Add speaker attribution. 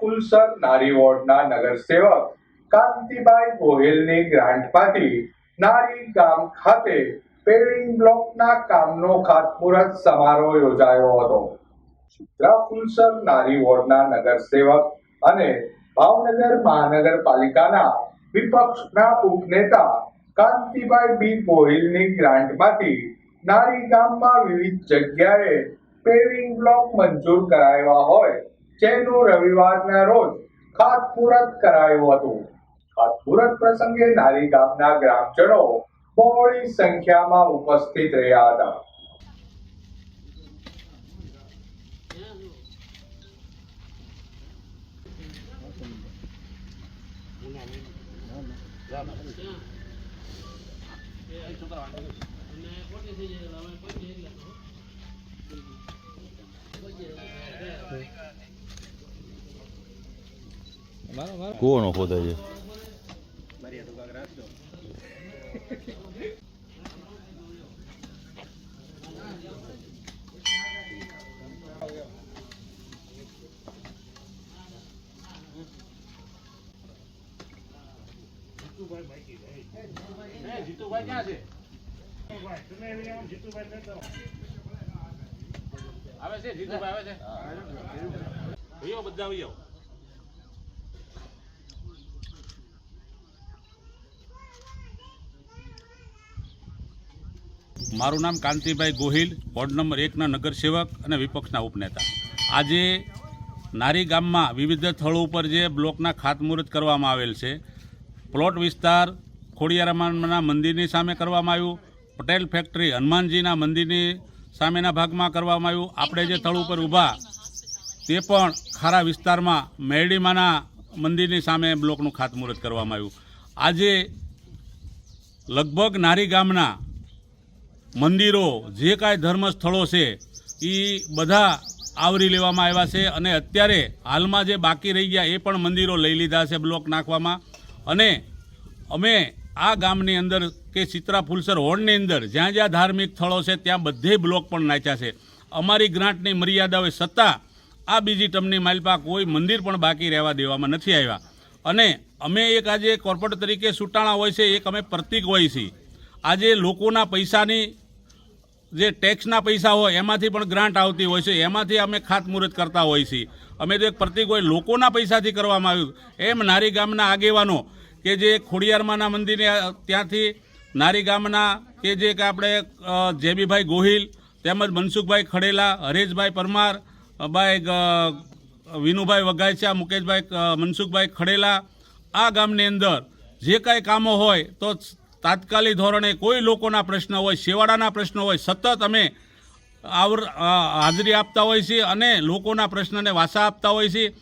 Speaker 1: ફુલસર નારી વોર્ડના નગરસેવક કાંતિબાઈ ગોહિલની ગ્રાન્ટમાંથી નારી ગામ ખાતે પેવિંગ બ્લોકના કામનો ખાતમુહૂર્ત સમારોહ યોજાયો હતો. ફુલસર નારી વોર્ડના નગરસેવક અને ભાવનગર મહાનગરપાલિકાના વિપક્ષના ઉપનેતા કાંતિભાઈ બી ગોહિલની ગ્રાન્ટમાંથી નારી ગામમાં વિવિધ જગ્યાએ પેવિંગ બ્લોક મંજૂર કરાવ્યા હોય. જેનું રવિવારના રોજ ખાતમુહૂર્ત કરાયું હતું. ખાતમુહૂર્ત પ્રસંગે નારી ગામના ગ્રામજનો બહોળી સંખ્યામાં ઉપસ્થિત રહ્યા હતા.
Speaker 2: કૂવાનો ખોદાય છે
Speaker 3: જીતુભાઈ ક્યાં છે? આવે છે જીતુભાઈ આવે છે. ભાઈઓ બધા આવી મારું નામ કાંતિભાઈ ગોહિલ, વોર્ડ નંબર એકના નગરસેવક અને વિપક્ષના ઉપનેતા. આજે નારી ગામમાં વિવિધ સ્થળો ઉપર જે બ્લોકના ખાતમુહૂર્ત કરવામાં આવેલ છે, પ્લોટ વિસ્તાર ખોડિયારામાના મંદિરની સામે કરવામાં આવ્યું, પટેલ ફેક્ટરી હનુમાનજીના મંદિરની સામેના ભાગમાં કરવામાં આવ્યું. આપણે જે સ્થળ ઉપર ઊભા, તે પણ ખારા વિસ્તારમાં મેરડીમાના મંદિરની સામે બ્લોકનું ખાતમુહૂર્ત કરવામાં આવ્યું. આજે લગભગ નારી ગામના મંદિરો, જે કાંઈ ધર્મ સ્થળો છે એ બધા આવરી લેવામાં આવ્યા છે અને અત્યારે હાલમાં જે બાકી રહી ગયા એ પણ મંદિરો લઈ લીધા છે બ્લોક નાખવામાં. અને અમે આ ગામની અંદર કે ચિત્રા ફુલસર હોર્ડની અંદર જ્યાં જ્યાં ધાર્મિક સ્થળો છે ત્યાં બધે બ્લોક પણ નાખ્યા છે. અમારી ગ્રાન્ટની મર્યાદાઓ સત્તા આ બીજી ટમની માલપા કોઈ મંદિર પણ બાકી રહેવા દેવામાં નથી આવ્યા. અને અમે એક આજે કોર્પોરેટ તરીકે સુટાણા હોય છે, એક અમે પ્રતિક હોય છીએ. આજે લોકોના પૈસાની જે ટેક્સના પૈસા હોય, એમાંથી પણ ગ્રાન્ટ આવતી હોય છે. એમાંથી અમે ખાતમુહૂર્ત કરતા હોય છીએ. અમે તો એક પ્રતિક હોય, લોકોના પૈસાથી કરવામાં આવ્યું. એમ નારી ગામના આગેવાનો કે જે ખોડિયારમાના મંદિરે ત્યાંથી નારી ગામના કે જે કે આપણે જેબીભાઈ ગોહિલ તેમજ મનસુખભાઈ ખડેલા, હરેશભાઈ પરમાર ભાઈ વિનુભાઈ વઘાઈચા મુકેશભાઈ મનસુખભાઈ ખડેલા, આ ગામની અંદર જે કાંઈ કામો હોય તો તાત્કાલિક ધોરણે કોઈ લોકોના પ્રશ્ન હોય શેવાડાના પ્રશ્નો હોય, સતત અમે આવર હાજરી આપતા હોય છે અને લોકોના પ્રશ્નને વાસા આપતા હોય છે